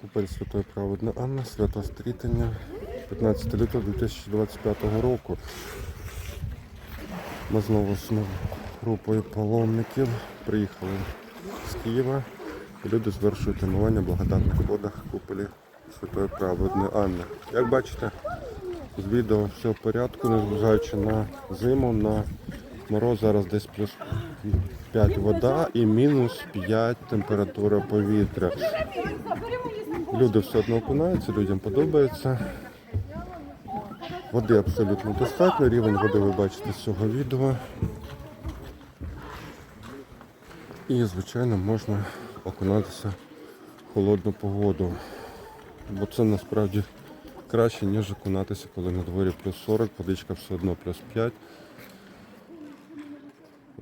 Купель Святої Праведної Анни, свято Стрітення, 15 лютого 2025 року. Ми знову з групою паломників приїхали з Києва. Люди звершують тренування в благодатних водах куполі Святої Праведної Анни. Як бачите, з відео все в порядку, незважаючи на зиму, на мороз зараз десь плюс 5 вода і мінус 5 температура повітря. Люди все одно окунаються, людям подобається. Води абсолютно достатньо, рівень води ви бачите з цього відео. І, звичайно, можна окунатися в холодну погоду. Бо це насправді краще, ніж окунатися, коли на дворі плюс 40, водичка все одно плюс 5.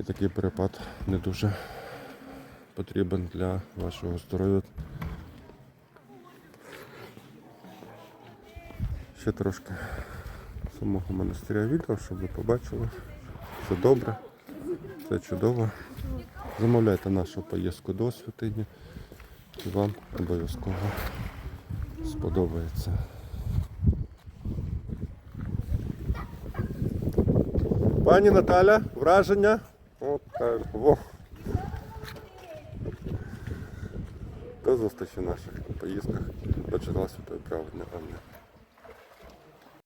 І такий перепад не дуже потрібен для вашого здоров'я. Ще трошки самого монастиря відео, щоб ви побачили. Все добре, все чудово. Замовляйте нашу поїздку до святині і вам обов'язково сподобається. Пані Наталя, враження? От так. Во. До зустрічі в наших поїздках до Числа Святої Праведної.